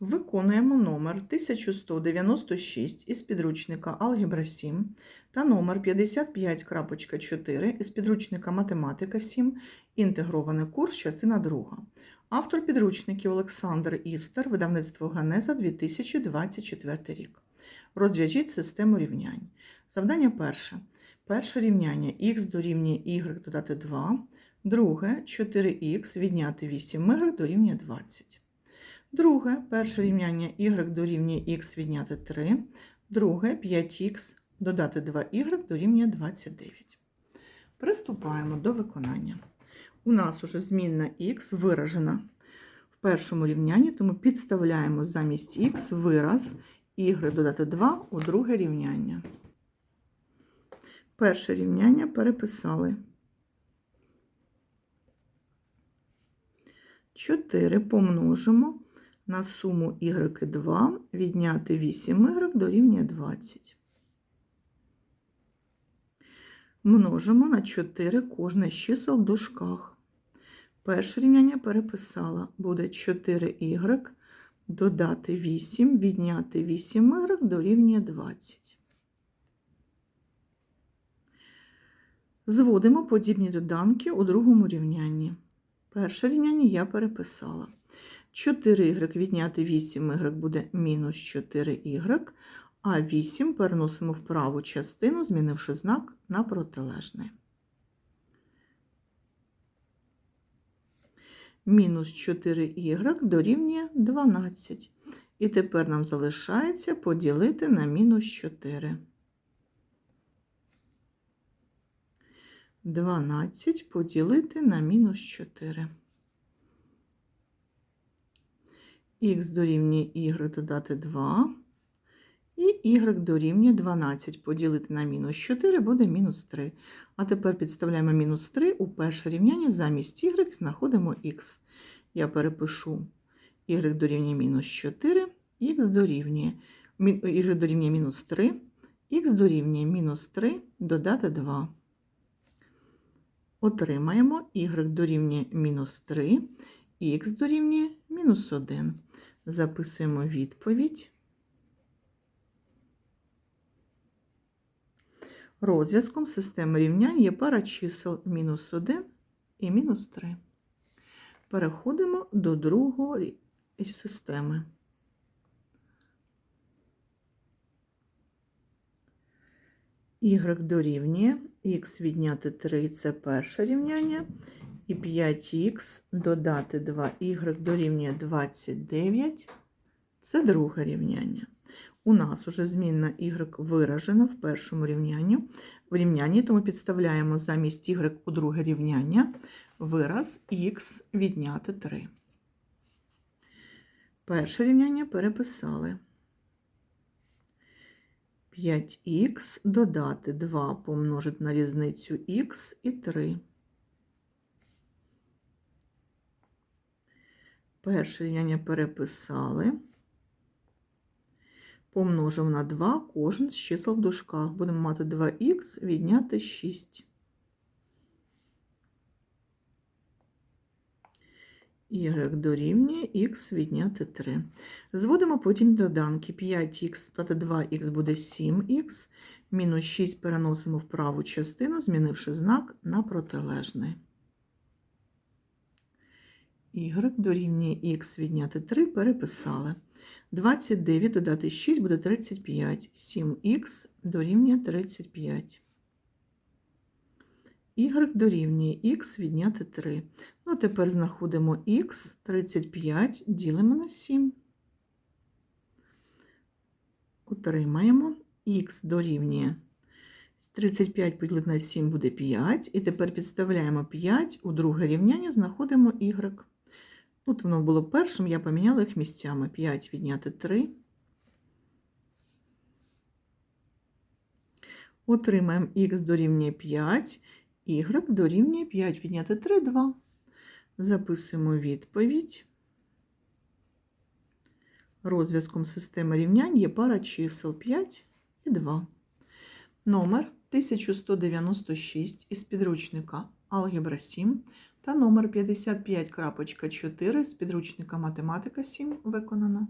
Виконуємо номер 1196 із підручника Алгебра 7 та номер 55.4 із підручника Математика 7, інтегрований курс, частина 2. Автор підручників Олександр Істер, видавництво Ганеза 2024 рік. Розв'яжіть систему рівнянь. Завдання перше. Перше рівняння х дорівнює y додати 2. Друге 4х відняти 8y дорівнює 20. Друге, перше рівняння y дорівнює х відняти 3. Друге 5х додати 2y дорівнює 29. Приступаємо до виконання. У нас уже змінна х виражена в першому рівнянні, тому підставляємо замість х вираз y додати 2 у друге рівняння. Перше рівняння переписали. 4 помножимо на суму y2 відняти 8y дорівнює 20. Множимо на 4 кожне з чисел в дужках. Перше рівняння переписала. Буде 4y додати 8, відняти 8y дорівнює 20. Зводимо подібні доданки у другому рівнянні. Перше рівняння я переписала. 4y відняти 8y буде мінус 4y, а 8 переносимо в праву частину, змінивши знак на протилежний. Мінус 4y дорівнює 12. І тепер нам залишається поділити на мінус 4. 12 поділити на мінус 4. Х дорівнює y додати 2. І y дорівнює 12 поділити на мінус 4 буде мінус 3. А тепер підставляємо мінус 3 у перше рівняння замість y знаходимо х. Я перепишу y дорівнює мінус 4, х дорівнює, y дорівнює мінус 3, х дорівнює мінус 3 додати 2. Отримаємо y дорівнює мінус 3, х дорівнює мінус 1. Записуємо відповідь. Розв'язком системи рівнянь є пара чисел мінус 1 і мінус 3. Переходимо до другої системи. y дорівнює х відняти 3 це перше рівняння. І 5х додати 2y дорівнює 29 це друге рівняння. У нас уже змінна y виражена в першому рівнянні, в рівнянні, тому підставляємо замість y у друге рівняння вираз х відняти 3. Перше рівняння переписали. 5х додати 2 помножити на різницю х і 3. Перше рівняння переписали. Помножимо на 2 кожен з чисел в дужках. Будемо мати 2х відняти 6. Y дорівнює х відняти 3. Зводимо потім доданки. 5х додати 2х буде 7х, мінус 6 переносимо в праву частину, змінивши знак на протилежний. Y дорівнює х відняти 3 переписали. 29 додати 6 буде 35. 7х дорівнює 35. Y дорівнює х відняти 3. Ну, тепер знаходимо х 35, ділимо на 7. Отримаємо х дорівнює 35 поділити на 7 буде 5. І тепер підставляємо 5 у друге рівняння, знаходимо y. Тут воно було першим, я поміняла їх місцями. 5 відняти 3. Отримаємо х дорівнює 5, y дорівнює 5 відняти 3, 2. Записуємо відповідь. Розв'язком системи рівнянь є пара чисел 5 і 2. Номер 1196 із підручника Алгебра 7 та номер 55.4 з підручника Математика 7 виконано.